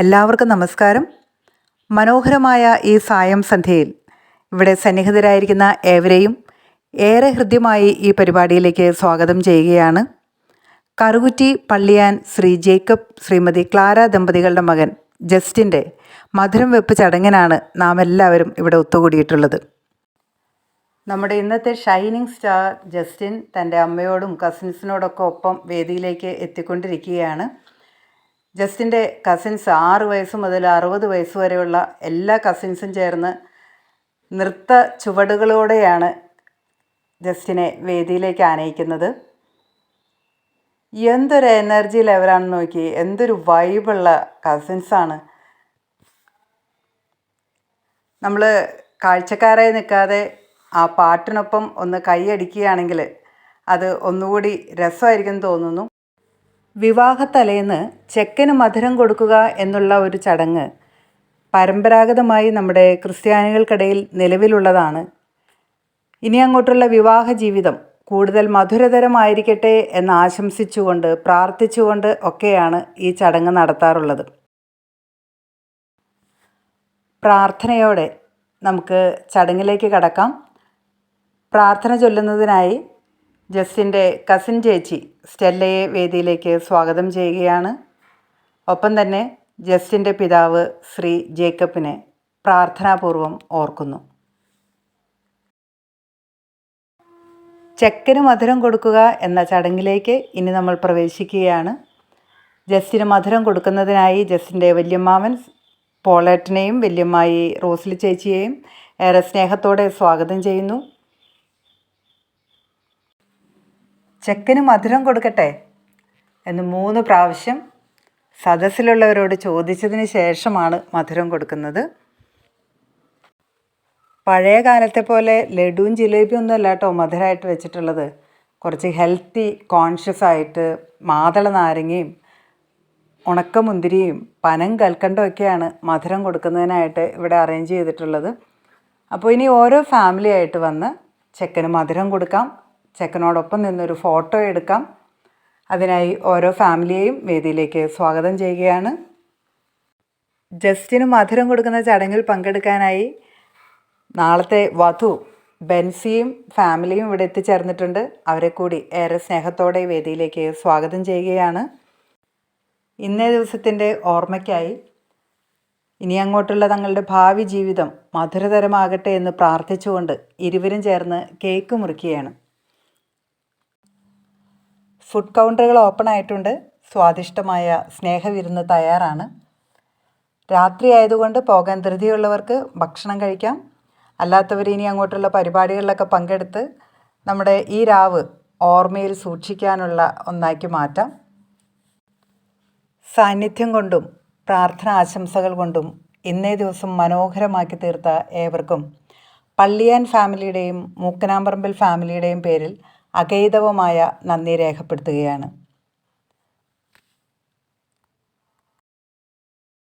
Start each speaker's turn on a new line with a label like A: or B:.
A: എല്ലാവർക്കും നമസ്കാരം. മനോഹരമായ ഈ സായം സന്ധ്യയിൽ ഇവിടെ സന്നിഹിതരായിരിക്കുന്ന ഏവരെയും ഏറെ ഹൃദ്യമായി ഈ പരിപാടിയിലേക്ക് സ്വാഗതം ചെയ്യുകയാണ്. കറുകുറ്റി പള്ളിയാൻ ശ്രീ ജേക്കബ് ശ്രീമതി ക്ലാര ദമ്പതികളുടെ മകൻ ജസ്റ്റിന്റെ മധുരം വെപ്പ് ചടങ്ങിനാണ് നാം എല്ലാവരും ഇവിടെ ഒത്തുകൂടിയിട്ടുള്ളത്. നമ്മുടെ ഇന്നത്തെ ഷൈനിങ് സ്റ്റാർ ജസ്റ്റിൻ തന്റെ അമ്മയോടും കസിൻസിനോടൊക്കെ ഒപ്പം വേദിയിലേക്ക് എത്തിക്കൊണ്ടിരിക്കുകയാണ്. ജസ്റ്റിന്റെ കസിൻസ് ആറ് വയസ്സ് മുതൽ അറുപത് വയസ്സ് വരെയുള്ള എല്ലാ കസിൻസും ചേർന്ന് നൃത്ത ചുവടുകളോടെയാണ് ജസ്റ്റിനെ വേദിയിലേക്ക് ആനയിക്കുന്നത്. എന്തൊരു എനർജി ലെവലാണെന്ന് നോക്കി. എന്തൊരു വൈബുള്ള കസിൻസാണ് നമ്മൾ കാഴ്ചക്കാരായി നിൽക്കാതെ ആ പാട്ടിനൊപ്പം ഒന്ന് കൈയടിക്കുകയാണെങ്കിൽ അത് ഒന്നുകൂടി രസമായിരിക്കും തോന്നുന്നു. വിവാഹത്തലേന്ന് ചെക്കന് മധുരം കൊടുക്കുക എന്നുള്ള ഒരു ചടങ്ങ് പരമ്പരാഗതമായി നമ്മുടെ ക്രിസ്ത്യാനികൾക്കിടയിൽ നിലവിലുള്ളതാണ്. ഇനി അങ്ങോട്ടുള്ള വിവാഹ ജീവിതം കൂടുതൽ മധുരതരമായിരിക്കട്ടെ എന്ന് ആശംസിച്ചുകൊണ്ട് പ്രാർത്ഥിച്ചുകൊണ്ട് ഒക്കെയാണ് ഈ ചടങ്ങ് നടത്താറുള്ളത്. പ്രാർത്ഥനയോടെ നമുക്ക് ചടങ്ങിലേക്ക് കടക്കാം. പ്രാർത്ഥന ചൊല്ലുന്നതിനായി ജസ്റ്റിന്റെ കസിൻ ചേച്ചി സ്റ്റെല്ലയെ വേദിയിലേക്ക് സ്വാഗതം ചെയ്യുകയാണ്. ഒപ്പം തന്നെ ജസ്റ്റിന്റെ പിതാവ് ശ്രീ ജേക്കബിനെ പ്രാർത്ഥനാപൂർവം ഓർക്കുന്നു. ചെക്കന് മധുരം കൊടുക്കുക എന്ന ചടങ്ങിലേക്ക് ഇനി നമ്മൾ പ്രവേശിക്കുകയാണ്. ജസ്റ്റിന് മധുരം കൊടുക്കുന്നതിനായി ജസ്റ്റിന്റെ വല്യമ്മാവൻ പോളേട്ടനെയും വല്യമ്മായി റോസ്ലി ചേച്ചിയെയും ഏറെ സ്നേഹത്തോടെ സ്വാഗതം ചെയ്യുന്നു. ചെക്കന് മധുരം കൊടുക്കട്ടെ എന്ന് മൂന്ന് പ്രാവശ്യം സദസ്സിലുള്ളവരോട് ചോദിച്ചതിന് ശേഷമാണ് മധുരം കൊടുക്കുന്നത്. പഴയ കാലത്തെ പോലെ ലഡുവും ജിലേബിയും ഒന്നും അല്ല കേട്ടോ മധുരമായിട്ട് വെച്ചിട്ടുള്ളത്. കുറച്ച് ഹെൽത്തി കോൺഷ്യസ് ആയിട്ട് മാതള നാരങ്ങയും ഉണക്കമുന്തിരിയും പനം കൽക്കണ്ടമൊക്കെയാണ് മധുരം കൊടുക്കുന്നതിനായിട്ട് ഇവിടെ അറേഞ്ച് ചെയ്തിട്ടുള്ളത്. അപ്പോൾ ഇനി ഓരോ ഫാമിലി ആയിട്ട് വന്ന് ചെക്കന് മധുരം കൊടുക്കാം. ചെക്കനോടൊപ്പം നിന്നൊരു ഫോട്ടോ എടുക്കാം. അതിനായി ഓരോ ഫാമിലിയെയും വേദിയിലേക്ക് സ്വാഗതം ചെയ്യുകയാണ്. ജസ്റ്റിന് മധുരം കൊടുക്കുന്ന ചടങ്ങിൽ പങ്കെടുക്കാനായി നാളത്തെ വധു ബെൻസിയും ഫാമിലിയും ഇവിടെ എത്തിച്ചേർന്നിട്ടുണ്ട്. അവരെ കൂടി ഏറെ സ്നേഹത്തോടെ വേദിയിലേക്ക് സ്വാഗതം ചെയ്യുകയാണ്. ഇന്നേ ദിവസത്തിന്റെ ഓർമ്മയ്ക്കായി ഇനി അങ്ങോട്ടുള്ള തങ്ങളുടെ ഭാവി ജീവിതം മധുരതരമാകട്ടെ എന്ന് പ്രാർത്ഥിച്ചുകൊണ്ട് ഇരുവരും ചേർന്ന് കേക്ക് മുറിക്കുകയാണ്. ഫുഡ് കൗണ്ടറുകൾ ഓപ്പൺ ആയിട്ടുണ്ട്. സ്വാദിഷ്ടമായ സ്നേഹവിരുന്ന് തയ്യാറാണ്. രാത്രി ആയതുകൊണ്ട് പോകാൻ ധൃതിയുള്ളവർക്ക് ഭക്ഷണം കഴിക്കാം. അല്ലാത്തവർ ഇനി അങ്ങോട്ടുള്ള പരിപാടികളിലൊക്കെ പങ്കെടുത്ത് നമ്മുടെ ഈ രാവ് ഓർമ്മയിൽ സൂക്ഷിക്കാനുള്ള ഒന്നാക്കി മാറ്റാം. സാന്നിധ്യം കൊണ്ടും പ്രാർത്ഥന ആശംസകൾ കൊണ്ടും ഇന്നേ ദിവസം മനോഹരമാക്കി തീർത്ത ഏവർക്കും പള്ളിയാൻ ഫാമിലിയുടെയും മൂക്കനാമ്പറമ്പിൽ ഫാമിലിയുടെയും പേരിൽ അഗൈതവമായ നന്ദി രേഖപ്പെടുത്തുകയാണ്.